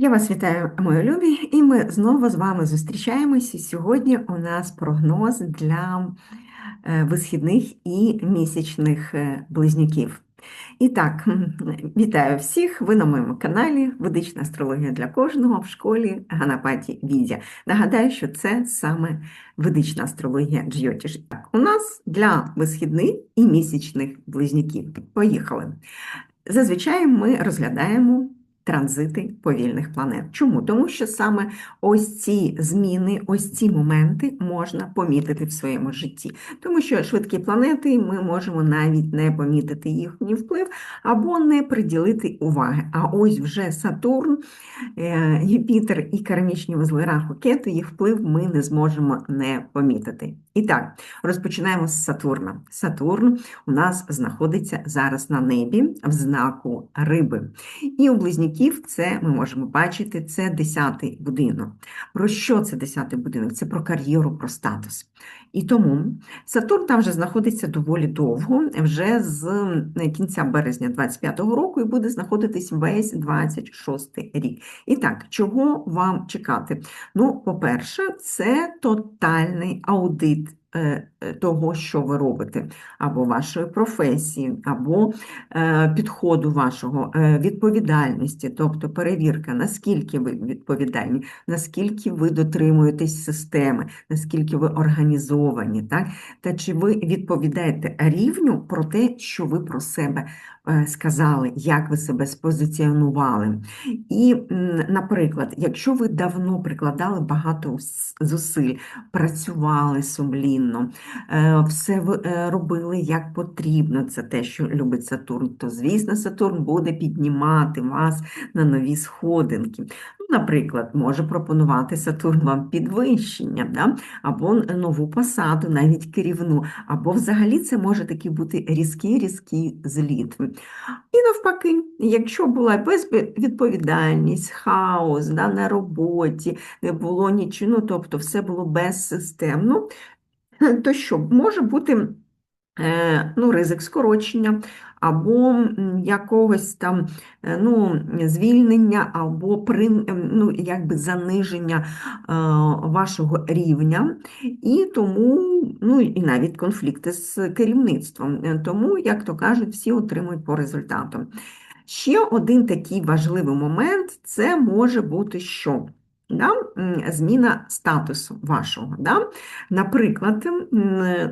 Я вас вітаю, мої любі, і ми знову з вами зустрічаємося. Сьогодні у нас прогноз для е, висхідних і місячних е, близнюків. І так, вітаю всіх! Ви на моєму каналі Ведична астрологія для кожного в школі Ганапаті Відя. Нагадаю, що це саме ведична астрологія Джйотіш. Так, у нас для висхідних і місячних близнюків. Поїхали! Зазвичай ми розглядаємо транзити повільних планет. Чому? Тому що саме ось ці зміни, ось ці моменти можна помітити в своєму житті. Тому що швидкі планети ми можемо навіть не помітити їхній вплив або не приділити уваги. А ось вже Сатурн, е, Юпітер і кармічні вузли раху кету, їх вплив ми не зможемо не помітити. І так, розпочинаємо з Сатурна. Сатурн у нас знаходиться зараз на небі в знаку риби. І у близнюків це ми можемо бачити, це 10-й будинок. Про що це 10-й будинок? Це про кар'єру, про статус. І тому Сатурн там вже знаходиться доволі довго, вже з кінця березня 25-го року і буде знаходитись весь 26-й рік. І так, чого вам чекати? Ну, по-перше, це тотальний аудит. Е, е, того, що ви робите, або вашої професії, або е, підходу вашого, відповідальності, тобто перевірка, наскільки ви відповідальні, наскільки ви дотримуєтесь системи, наскільки ви організовані, так? та чи ви відповідаєте рівню про те, що ви про себе сказали, як ви себе спозиціонували. І, наприклад, якщо ви давно прикладали багато зусиль, працювали сумлінно, е, все е, робили як потрібно, це те, що любить Сатурн, то, звісно, Сатурн буде піднімати вас на нові сходинки. Наприклад, може пропонувати Сатурн вам підвищення, да? або нову посаду, навіть керівну, або взагалі це може такий бути різкий-різкий зліт. І навпаки, якщо була безвідповідальність, хаос да, на роботі, не було нічого, ну, тобто все було безсистемно, то що може бути е, ну, ризик скорочення, або якогось там е, ну, звільнення, або при, ну, якби заниження е, вашого рівня, і тому, ну і навіть конфлікти з керівництвом. Тому, як то кажуть, всі отримують по результату. Ще один такий важливий момент це може бути що? Да, зміна статусу вашого. Да? Наприклад,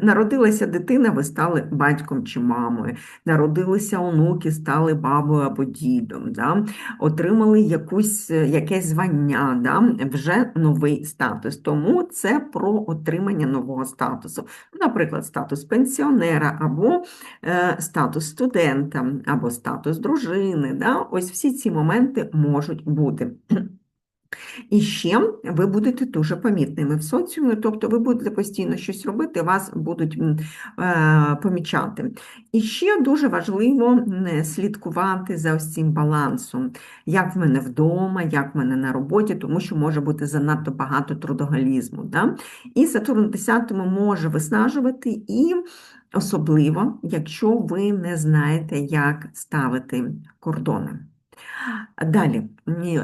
народилася дитина, ви стали батьком чи мамою, народилися онуки, стали бабою або дідом, да? отримали якусь, якесь звання, да? вже новий статус. Тому це про отримання нового статусу. Наприклад, статус пенсіонера, або е, статус студента, або статус дружини. Да? Ось всі ці моменти можуть бути. І ще ви будете дуже помітними в соціумі, тобто ви будете постійно щось робити, вас будуть е, помічати. І ще дуже важливо слідкувати за ось цим балансом, як в мене вдома, як в мене на роботі, тому що може бути занадто багато трудоголізму. Да? І Сатурн 10 може виснажувати, і особливо, якщо ви не знаєте, як ставити кордони. Далі,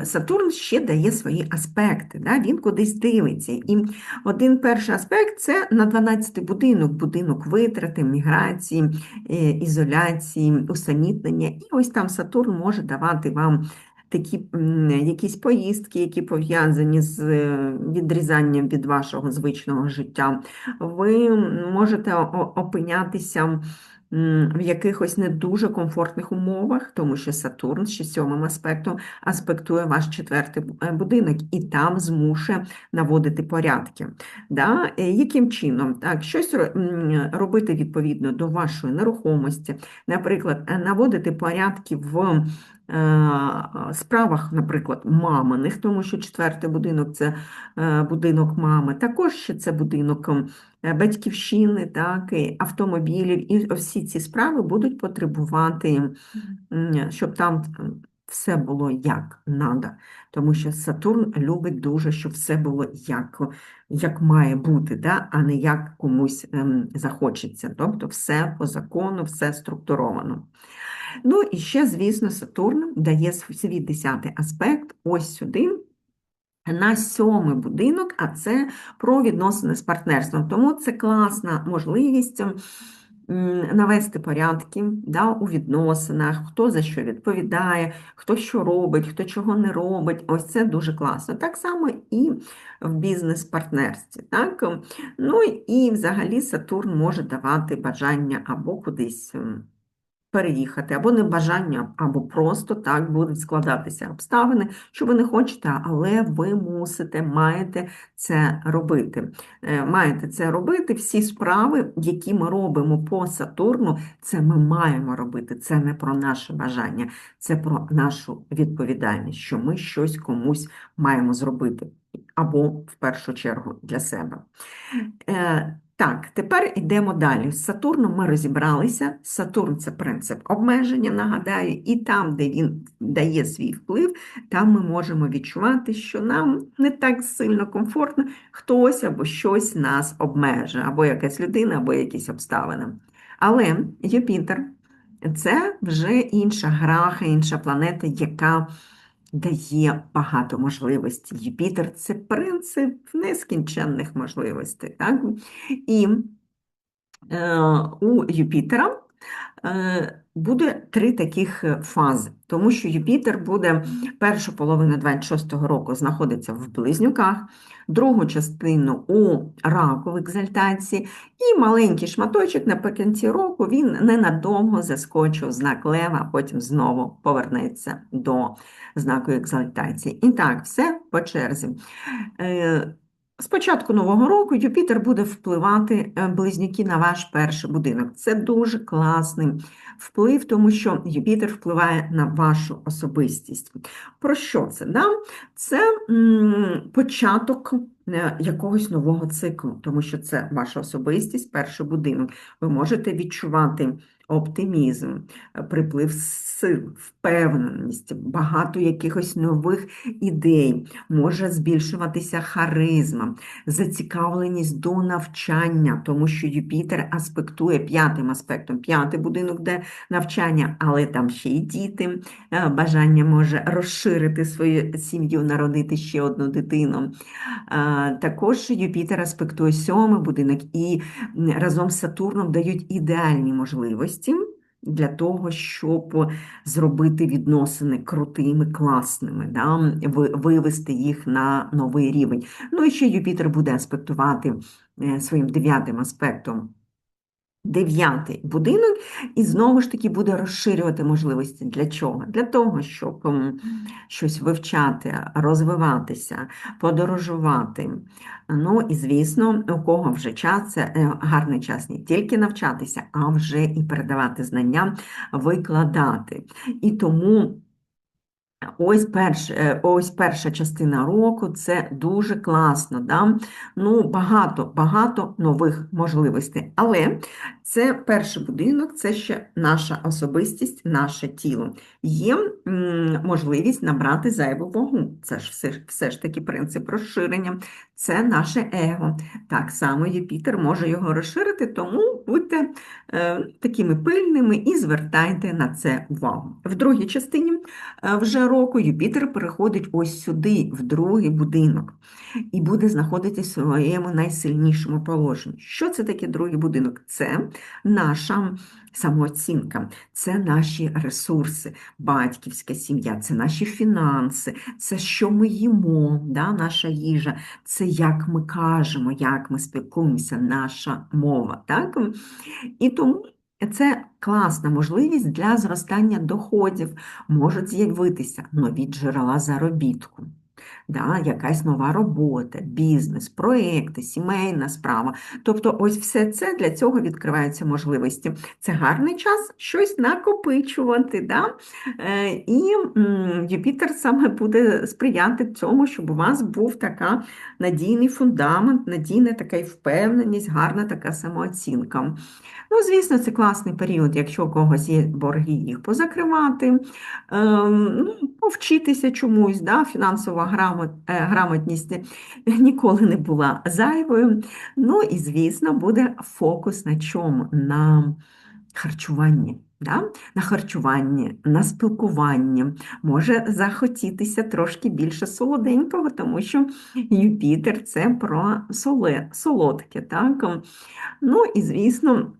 Сатурн ще дає свої аспекти, да? він кудись дивиться. І один перший аспект це на 12-й будинок, будинок витрати, міграції, е, ізоляції, усамітнення. І ось там Сатурн може давати вам такі якісь поїздки, які пов'язані з е, відрізанням від вашого звичного життя. Ви можете опинятися в якихось не дуже комфортних умовах, тому що Сатурн ще сьомим аспектом аспектує ваш четвертий е, будинок і там змушує наводити порядки. Да? Е, яким чином? Так, Щось робити відповідно до вашої нерухомості, наприклад, е, наводити порядки в справах, наприклад, маминих, тому що четвертий будинок це будинок мами, також ще це будинок Е, батьківщини, так, і автомобілів, і всі ці справи будуть потребувати, щоб там все було як надо. Тому що Сатурн любить дуже, щоб все було як як має бути, да? а не як комусь ем, захочеться. Тобто все по закону, все структуровано. Ну і ще, звісно, Сатурн дає свій десятий аспект ось сюди. На сьомий будинок, а це про відносини з партнерством. Тому це класна можливість навести порядки да, у відносинах, хто за що відповідає, хто що робить, хто чого не робить. Ось це дуже класно. Так само і в бізнес-партнерстві. Так? Ну і взагалі Сатурн може давати бажання або кудись переїхати, або небажання, або просто так будуть складатися обставини, що ви не хочете, але ви мусите, маєте це робити. Е, маєте це робити, всі справи, які ми робимо по Сатурну, це ми маємо робити. Це не про наше бажання, це про нашу відповідальність, що ми щось комусь маємо зробити, або в першу чергу для себе. Так, тепер йдемо далі. З Сатурном ми розібралися. Сатурн це принцип обмеження, нагадаю, і там, де він дає свій вплив, там ми можемо відчувати, що нам не так сильно комфортно, хтось або щось нас обмежує, або якась людина, або якісь обставини. Але Юпітер це вже інша граха, інша планета, яка дає багато можливостей. Юпітер це принцип нескінченних можливостей. Так? І е, у Юпітера буде три таких фази, тому що Юпітер буде першу половину 26-го року знаходиться в близнюках, другу частину у раку в екзальтації, і маленький шматочок наприкінці року він ненадовго заскочив знак лева, а потім знову повернеться до знаку екзальтації. І так, все по черзі. З початку нового року Юпітер буде впливати е, близнюки на ваш перший будинок. Це дуже класний вплив, тому що Юпітер впливає на вашу особистість. Про що це? Да? Це початок е, якогось нового циклу, тому що це ваша особистість, перший будинок. Ви можете відчувати оптимізм, приплив сил, впевненість, багато якихось нових ідей, може збільшуватися харизма, зацікавленість до навчання, тому що Юпітер аспектує п'ятим аспектом, п'ятий будинок, де навчання, але там ще й діти, е, бажання може розширити свою сім'ю, народити ще одну дитину. Е, також Юпітер аспектує сьомий будинок і разом з Сатурном дають ідеальні можливості для того, щоб зробити відносини крутими, класними, да? вивести їх на новий рівень. Ну і ще Юпітер буде аспектувати е, своїм дев'ятим аспектом дев'ятий будинок, і знову ж таки буде розширювати можливості. Для чого? Для того, щоб щось вивчати, розвиватися, подорожувати. Ну і, звісно, у кого вже час, це е, гарний час не тільки навчатися, а вже і передавати знання, викладати. І тому. Ось перш, е, ось перша частина року це дуже класно. Да? Ну, Багато багато нових можливостей. Але це перший будинок, це ще наша особистість, наше тіло. Є можливість набрати зайву вагу. Це ж все, все ж таки принцип розширення, це наше его. Так само Юпітер може його розширити, тому будьте е, такими пильними і звертайте на це увагу. В другій частині е, вже року Юпітер переходить ось сюди, в другий будинок, і буде знаходитися в своєму найсильнішому положенні. Що це таке другий будинок? Це наша самооцінка, це наші ресурси, батьківська сім'я, це наші фінанси, це що ми їмо, да, наша їжа, це як ми кажемо, як ми спілкуємося, наша мова. Так? І тому це класна можливість для зростання доходів, можуть з'явитися нові джерела заробітку. Да, якась нова робота, бізнес, проекти, сімейна справа. Тобто, ось все це для цього відкриваються можливості. Це гарний час щось накопичувати. Да? Е, І Юпітер саме буде сприяти цьому, щоб у вас був така надійний фундамент, надійна така впевненість, гарна така самооцінка. Ну, звісно, це класний період, якщо у когось є борги, їх позакривати, ем, ну, повчитися чомусь, да? фінансова грамот, е, грамотність ніколи не була зайвою. Ну і, звісно, буде фокус на чому? На харчуванні. Да? На харчуванні, на спілкуванні, може захотітися трошки більше солоденького, тому що Юпітер це про соле, солодке. Так? Ну і, звісно,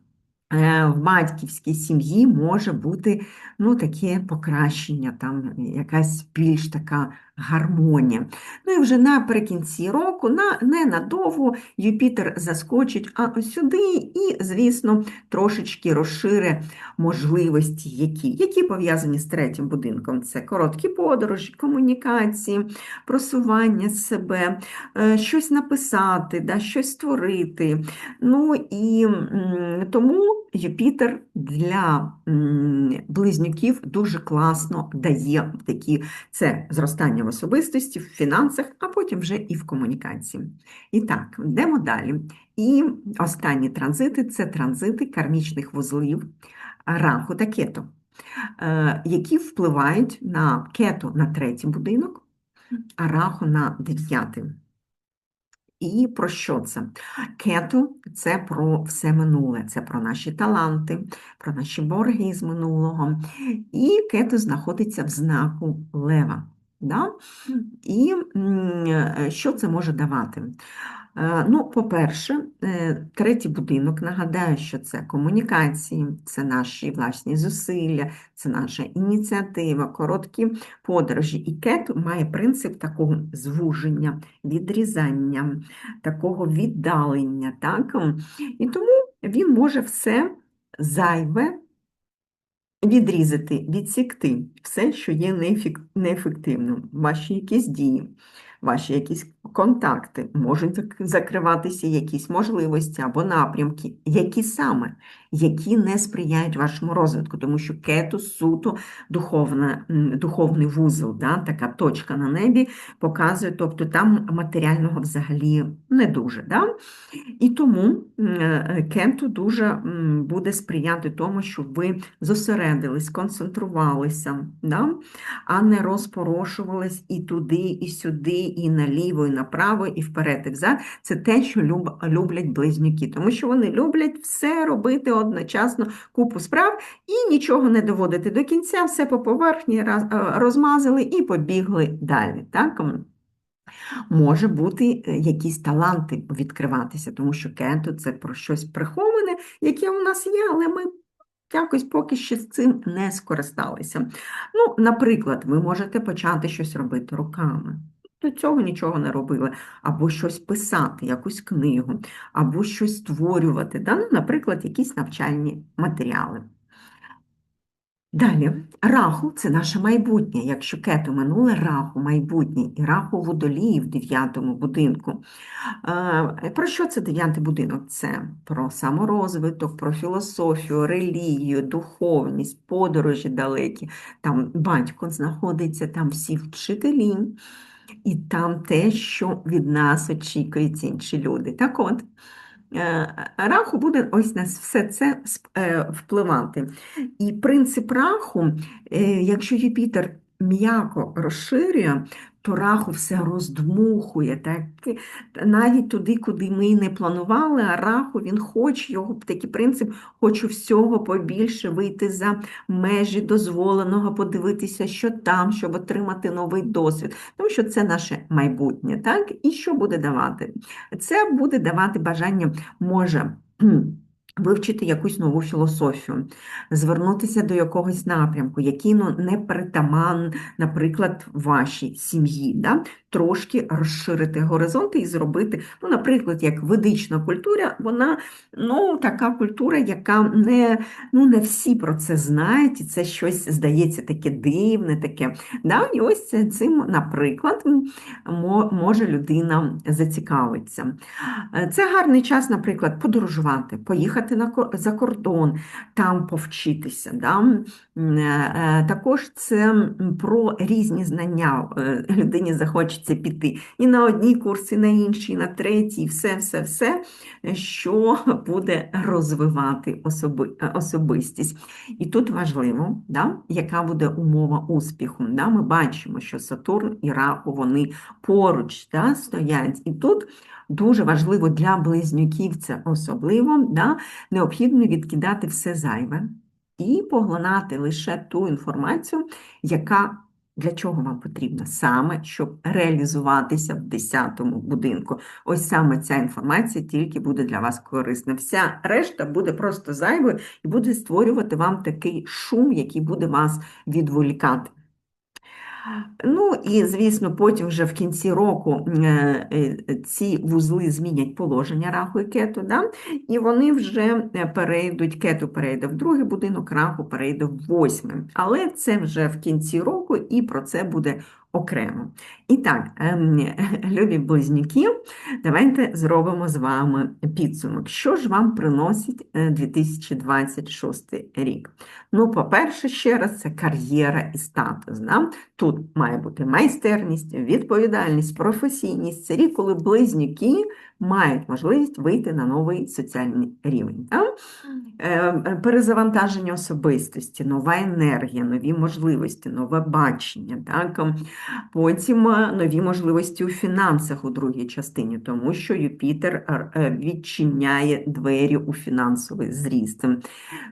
в батьківській сім'ї може бути ну, таке покращення, там якась більш така гармонія. Ну і вже наприкінці року, на, не надовго Юпітер заскочить а сюди і, звісно, трошечки розшире можливості, які які пов'язані з третім будинком. Це короткі подорожі, комунікації, просування себе, е, щось написати, да, щось створити. Ну і тому Юпітер для близнюків дуже класно дає такі це зростання особистості, в фінансах, а потім вже і в комунікації. І так, йдемо далі. І останні транзити це транзити кармічних вузлів раху та кету, е, які впливають на кету на третій будинок, а раху на дев'ятий. І про що це? Кету це про все минуле, це про наші таланти, про наші борги з минулого. І кету знаходиться в знаку лева. Да? І е, що це може давати? Е, ну, По-перше, е, третій будинок нагадаю, що це комунікації, це наші власні зусилля, це наша ініціатива, короткі подорожі. І кет має принцип такого звуження, відрізання, такого віддалення. Так? І тому він може все зайве відрізати, відсікти все, що є неефективним, ваші якісь дії, ваші якісь контакти, можуть закриватися якісь можливості або напрямки, які саме, які не сприяють вашому розвитку, тому що кету суто духовна, духовний вузол, да, така точка на небі показує, тобто там матеріального взагалі не дуже. Да? І тому е, кету дуже буде сприяти тому, щоб ви зосередились, концентрувалися, да? а не розпорошувались і туди, і сюди, і наліво, і направо, і вперед, і взад. Це те, що люблять близнюки, тому що вони люблять все робити одночасно, купу справ і нічого не доводити до кінця, все по поверхні е, розмазали і побігли далі. Так? Може бути е, якісь таланти відкриватися, тому що кенто це про щось приховане, яке у нас є, але ми якось поки що з цим не скористалися. Ну, Наприклад, ви можете почати щось робити руками. До цього нічого не робили, або щось писати, якусь книгу, або щось створювати, да? ну, наприклад, якісь навчальні матеріали. Далі, раху це наше майбутнє. Якщо кету минуле раху майбутнє і раху водолії в дев'ятому будинку. Е, про що це дев'ятий будинок? Це про саморозвиток, про філософію, релігію, духовність, подорожі далекі. Там батько знаходиться, там всі вчителі, і там те, що від нас очікують інші люди. Так от. Е, раху буде ось на все це е, впливати. І принцип раху, е, якщо Юпітер м'яко розширює, то раху все роздмухує, так? навіть туди, куди ми не планували, а раху він хоче, його такий принцип, хочу всього побільше вийти за межі дозволеного, подивитися, що там, щоб отримати новий досвід. Тому що це наше майбутнє. так? І що буде давати? Це буде давати бажання, може Вивчити якусь нову філософію, звернутися до якогось напрямку, який ну, не притаман, наприклад, вашій сім'ї, да? трошки розширити горизонти і зробити, ну, наприклад, як ведична культура, вона ну, така культура, яка не ну, не всі про це знають, і це щось здається таке дивне, таке. Да? І ось цим, наприклад, може людина зацікавитися. Це гарний час, наприклад, подорожувати, поїхати на, за кордон, там повчитися. Да? Е, також це про різні знання. Е, людині захочеться піти і на одні курси, і на інші, і на треті, і все-все-все, що буде розвивати особи, особистість. І тут важливо, да, яка буде умова успіху. Да? Ми бачимо, що Сатурн і Раху вони поруч да, стоять. І тут дуже важливо для близнюків це особливо, да, необхідно відкидати все зайве і поглинати лише ту інформацію, яка для чого вам потрібна? Саме, щоб реалізуватися в 10-му будинку. Ось саме ця інформація тільки буде для вас корисна. Вся решта буде просто зайвою і буде створювати вам такий шум, який буде вас відволікати. Ну і, звісно, потім вже в кінці року е, е, ці вузли змінять положення раху і кету, да? і вони вже е, перейдуть, кету перейде в другий будинок, раху перейде в восьмий. Але це вже в кінці року, і про це буде окремо. І так, ем, любі близнюки, давайте зробимо з вами підсумок. Що ж вам приносить 2026 е, рік? Ну, по-перше, ще раз, це кар'єра і статус. Да? Тут має бути майстерність, відповідальність, професійність. Це рік, коли близнюки мають можливість вийти на новий соціальний рівень. Так? Е, перезавантаження особистості, нова енергія, нові можливості, нове бачення. Так? Потім е, нові можливості у фінансах у другій частині, тому що Юпітер е, відчиняє двері у фінансовий зріст.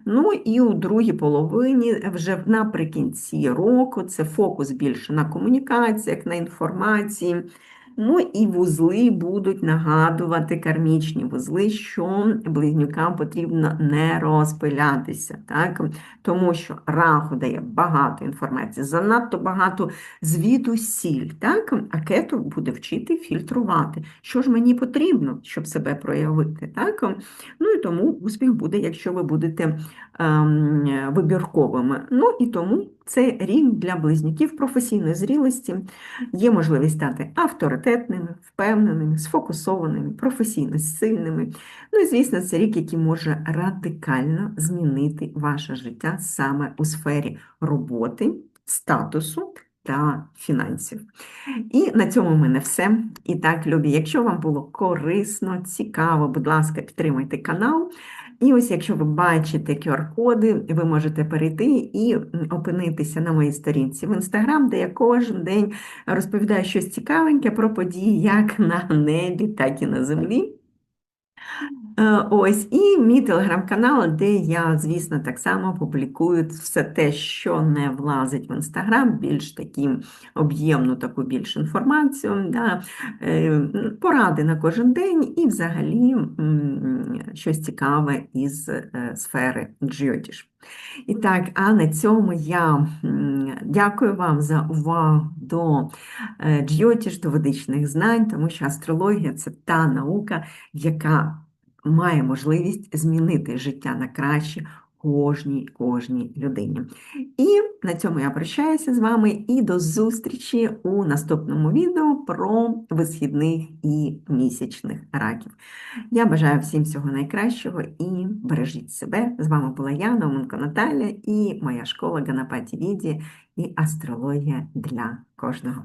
Ну і у другій половині, вже наприкінці року, це фокус більше на комунікаціях, на інформації. Ну і вузли будуть нагадувати кармічні вузли, що близнюкам потрібно не розпилятися, так? тому що раху дає багато інформації, занадто багато звідусіль, так? а кету буде вчити фільтрувати. Що ж мені потрібно, щоб себе проявити. Так? Ну і тому успіх буде, якщо ви будете ем, вибірковими. Ну і тому це рік для близнюків професійної зрілості, є можливість стати авторитетними, впевненими, сфокусованими, професійно сильними. Ну і, звісно, це рік, який може радикально змінити ваше життя саме у сфері роботи, статусу. Та фінансів. І на цьому в мене все. І так, любі, якщо вам було корисно, цікаво, будь ласка, підтримайте канал. І ось, якщо ви бачите QR-коди, ви можете перейти і опинитися на моїй сторінці в Інстаграм, де я кожен день розповідаю щось цікавеньке про події як на небі, так і на землі. Е, ось, і мій телеграм-канал, де я, звісно, так само публікую все те, що не влазить в інстаграм, більш такі об'ємну таку більш інформацію, да, е, поради на кожен день і взагалі щось цікаве із е, сфери Джйотіш. І так, а на цьому я дякую вам за увагу до Джйотіш, до ведичних знань, тому що астрологія це та наука, яка має можливість змінити життя на краще кожній кожній людині. І на цьому я прощаюся з вами і до зустрічі у наступному відео про висхідних і місячних раків. Я бажаю всім всього найкращого і бережіть себе. З вами була я, Науменко Наталя, і моя школа Ганапаті Віді і астрологія для кожного.